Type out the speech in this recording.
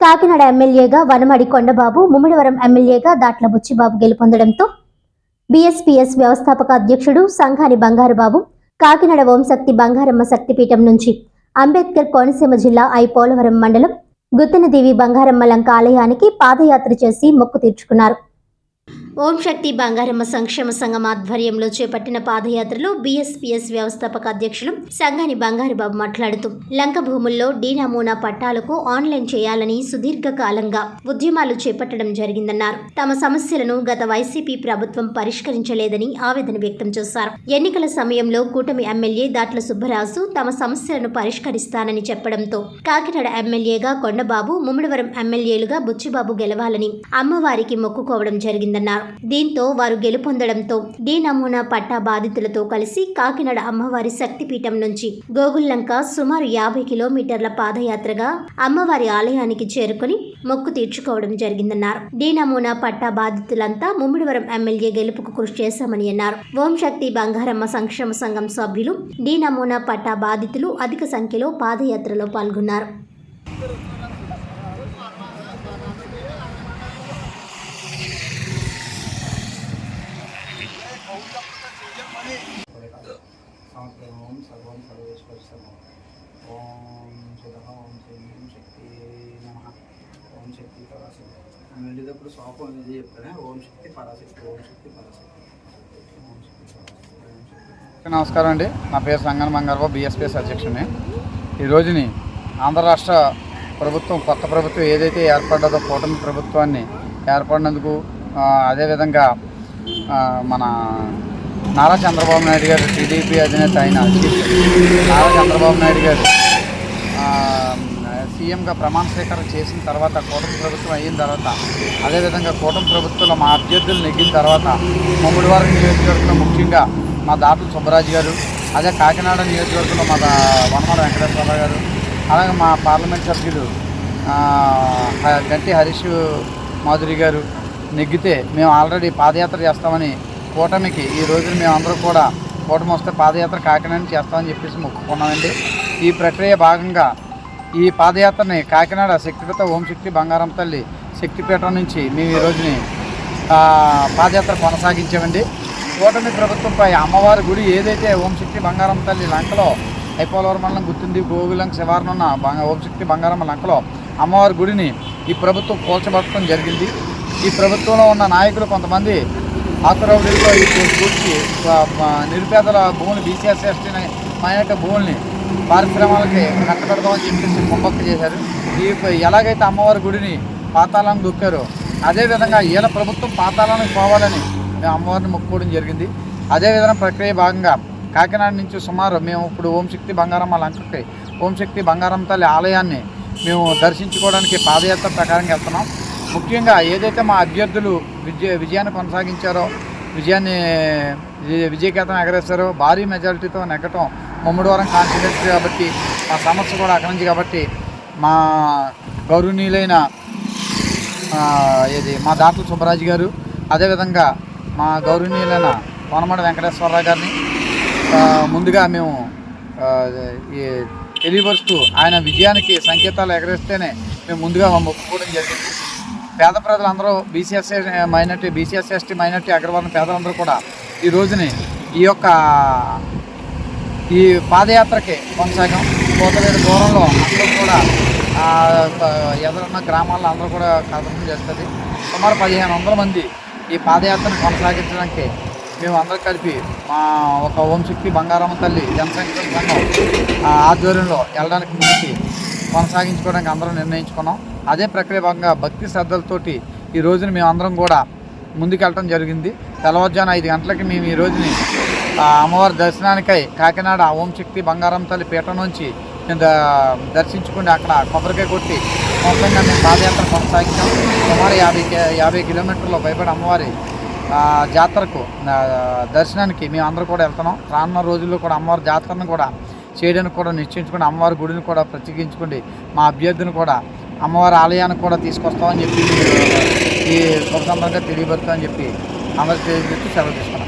కాకినాడ ఎమ్మెల్యేగా వనమడి కొండబాబు ముమ్మిడివరం ఎమ్మెల్యేగా దాట్ల బుచ్చిబాబు గెలుపొందడంతో బీఎస్పీఎస్ వ్యవస్థాపక అధ్యక్షుడు సంఘాని బంగారుబాబు కాకినాడ ఓంశక్తి బంగారమ్మ శక్తిపీఠం నుంచి అంబేద్కర్ కోనసీమ జిల్లా ఐ పోలవరం మండలం గుత్తనదేవి బంగారమ్మ లంక ఆలయానికి పాదయాత్ర చేసి మొక్కు తీర్చుకున్నారు. ఓం శక్తి బంగారమ్మ సంక్షేమ సంఘం ఆధ్వర్యంలో చేపట్టిన పాదయాత్రలో బీఎస్పీఎస్ వ్యవస్థాపక అధ్యక్షులు సంఘాని బంగారుబాబు మాట్లాడుతూ లంక భూముల్లో డీ నమూనా పట్టాలకు ఆన్లైన్ చేయాలని సుదీర్ఘ కాలంగా ఉద్యమాలు చేపట్టడం జరిగిందన్నారు. తమ సమస్యలను గత వైసీపీ ప్రభుత్వం పరిష్కరించలేదని ఆవేదన వ్యక్తం చేశారు. ఎన్నికల సమయంలో కూటమి ఎమ్మెల్యే దాట్ల సుబ్బరాజు తమ సమస్యలను పరిష్కరిస్తానని చెప్పడంతో కాకినాడ ఎమ్మెల్యేగా కొండబాబు ముమ్మడివరం ఎమ్మెల్యేలుగా బుచ్చిబాబు గెలవాలని అమ్మవారికి మొక్కుకోవడం జరిగిందన్నారు. దీంతో వారు గెలుపొందడంతో డి నమూనా పట్టా బాధితులతో కలిసి కాకినాడ అమ్మవారి శక్తిపీఠం నుంచి గోగుల్లంక సుమారు యాభై కిలోమీటర్ల పాదయాత్రగా అమ్మవారి ఆలయానికి చేరుకుని మొక్కు తీర్చుకోవడం జరిగిందన్నారు. డి నమూనా పట్టా బాధితులంతా ముమ్మిడివరం ఎమ్మెల్యే గెలుపుకు కృషి చేశామని అన్నారు. ఓం శక్తి బంగారమ్మ సంక్షేమ సంఘం సభ్యులు డి నమూనా పట్టా బాధితులు అధిక సంఖ్యలో పాదయాత్రలో పాల్గొన్నారు. సంవత్సరం ఓం సర్వం సర్వేశ్వర సర్వం ఓం సుధ ఓం శ్రీం శక్తి నమ ఓం శక్తి పరాశక్తి నేను వెళ్ళేటప్పుడు శ్లోకం అనేది చెప్తానే ఓం శక్తి పరాశక్తి ఓం శక్తి పరాశక్తి నమస్కారం అండి నా పేరు సంగన్ బంగారబాబు బీఎస్పీఎస్ అధ్యక్షుడిని ఈ రోజుని ఆంధ్ర రాష్ట్ర ప్రభుత్వం కొత్త ప్రభుత్వం ఏదైతే ఏర్పడ్డదో కూటమి ప్రభుత్వాన్ని ఏర్పడినందుకు అదేవిధంగా మన నారా చంద్రబాబు నాయుడు గారు టీడీపీ అధినేత అయిన నారా చంద్రబాబు నాయుడు గారు సీఎంగా ప్రమాణ స్వీకారం చేసిన తర్వాత కూటమి ప్రభుత్వం అయిన తర్వాత అదేవిధంగా కూటమి ప్రభుత్వంలో మా అభ్యర్థులు నెగ్గిన తర్వాత ముమ్మడివారం నియోజకవర్గంలో ముఖ్యంగా మా దాటుల సుబ్బరాజు గారు అదే కాకినాడ నియోజకవర్గంలో మా వనమల వెంకటేశ్వర వెంకటేశ్వరరావు గారు అలాగే మా పార్లమెంట్ సభ్యులు హ- గంటి హరీష్ మాధురి గారు నెగ్గితే మేము ఆల్రెడీ పాదయాత్ర చేస్తామని కూటమికి ఈ రోజున మేము అందరూ కూడా కూటమి వస్తే పాదయాత్ర కాకినాడ చేస్తామని చెప్పేసి మొక్కుకున్నామండి. ఈ ప్రక్రియ భాగంగా ఈ పాదయాత్రని కాకినాడ శక్తిపీఠ ఓం శక్తి బంగారం తల్లి శక్తిపీఠం నుంచి మేము ఈ రోజుని పాదయాత్ర కొనసాగించామండి. కూటమి ప్రభుత్వంపై అమ్మవారి గుడి ఏదైతే ఓంశక్తి బంగారం తల్లి లంకలో ఐపోలవరం మండలం గుర్తుంది గోగులం శివారణ ఉన్న బంగ ఓంశక్తి బంగారం లంకలో అమ్మవారి గుడిని ఈ ప్రభుత్వం కూల్చబట్టడం జరిగింది. ఈ ప్రభుత్వంలో ఉన్న నాయకులు కొంతమంది ఆకురౌడీల్లో ఈ గురించి నిరుపేదల భూములు బీసీఎస్ ఎస్టీ మైనార్టీ భూముల్ని పారిశ్రమాలకి కట్టబెడదామని చెప్పేసి కుంభక్క చేశారు. ఈ ఎలాగైతే అమ్మవారి గుడిని పాతాళాన్ని దొక్కారో అదేవిధంగా ఈయన ప్రభుత్వం పాతాళానికి పోవాలని మేము అమ్మవారిని మొక్కుకోవడం జరిగింది. అదేవిధంగా ప్రక్రియ భాగంగా కాకినాడ నుంచి సుమారు మేము ఇప్పుడు ఓంశక్తి బంగారమ్మ లంకకి ఓం శక్తి బంగారం తల్లి ఆలయాన్ని మేము దర్శించుకోవడానికి పాదయాత్ర ప్రకారంగా వెళ్తున్నాం. ముఖ్యంగా ఏదైతే మా అభ్యర్థులు విజయ విజయాన్ని కొనసాగించారో విజయాన్ని విజయకేతం ఎగరేస్తారో భారీ మెజారిటీతో నెగ్గటం ముమ్మడివారం కాన్స్టిట్యూన్సీ కాబట్టి మా సమస్య కూడా అక్కడి నుంచి కాబట్టి మా గౌరవనీయులైన ఇది మా దాట్ల సుబ్బరాజు గారు అదేవిధంగా మా గౌరవనీయులైన వనమడ వెంకటేశ్వరరావు గారిని ముందుగా మేము ఈ తెలియపరుస్తూ ఆయన విజయానికి సంకేతాలు ఎగరేస్తేనే మేము ముందుగా మొక్కుకోవడం జరిగింది. పేద ప్రజలందరూ BCSA minority BCS ST minority అగ్రవర్ణ పేదలందరూ కూడా ఈ రోజుని ఈ యొక్క ఈ పాదయాత్రకి కొనసాగం. కోతలేరు దూరంలో అందరూ కూడా ఎదురున్న గ్రామాల్లో అందరూ కూడా కథనం చేస్తుంది. సుమారు పదిహేను వందల మంది ఈ పాదయాత్రను కొనసాగించడానికి మేము అందరూ కలిపి మా ఒక ఓం శక్తి బంగారమ్మ తల్లి జనసంఖ్య సంఘం ఆధ్వర్యంలో వెళ్ళడానికి ముందుకి కొనసాగించుకోవడానికి అందరం నిర్ణయించుకున్నాం. అదే ప్రక్రియ భాగంగా భక్తి శ్రద్ధలతోటి ఈ రోజున మేమందరం కూడా ముందుకెళ్ళటం జరిగింది. తెల్లవారుజాను ఐదు గంటలకి మేము ఈ రోజుని అమ్మవారి దర్శనానికై కాకినాడ ఓం శక్తి బంగారం తల్లి పీఠం నుంచి మేము దర్శించుకుని అక్కడ కొబ్బరికాయ కొట్టి మొత్తంగా మేము పాదయాత్ర కొనసాగించాం. సుమారు యాభై యాభై కిలోమీటర్ల భయపడి అమ్మవారి జాతరకు దర్శనానికి మేము అందరూ కూడా వెళ్తున్నాం. రానున్న రోజుల్లో కూడా అమ్మవారి జాతరను కూడా చేయడానికి కూడా నిశ్చయించుకుని అమ్మవారి గుడిని కూడా ప్రత్యేకించుకోండి. మా అభ్యర్థిని కూడా అమ్మవారి ఆలయానికి కూడా తీసుకొస్తామని చెప్పి ఈ శుభ సందర్భంగా తెలియబడుతుందని చెప్పి అందరికి తెలియజేస్తూ సెలవు తీసుకున్నాం.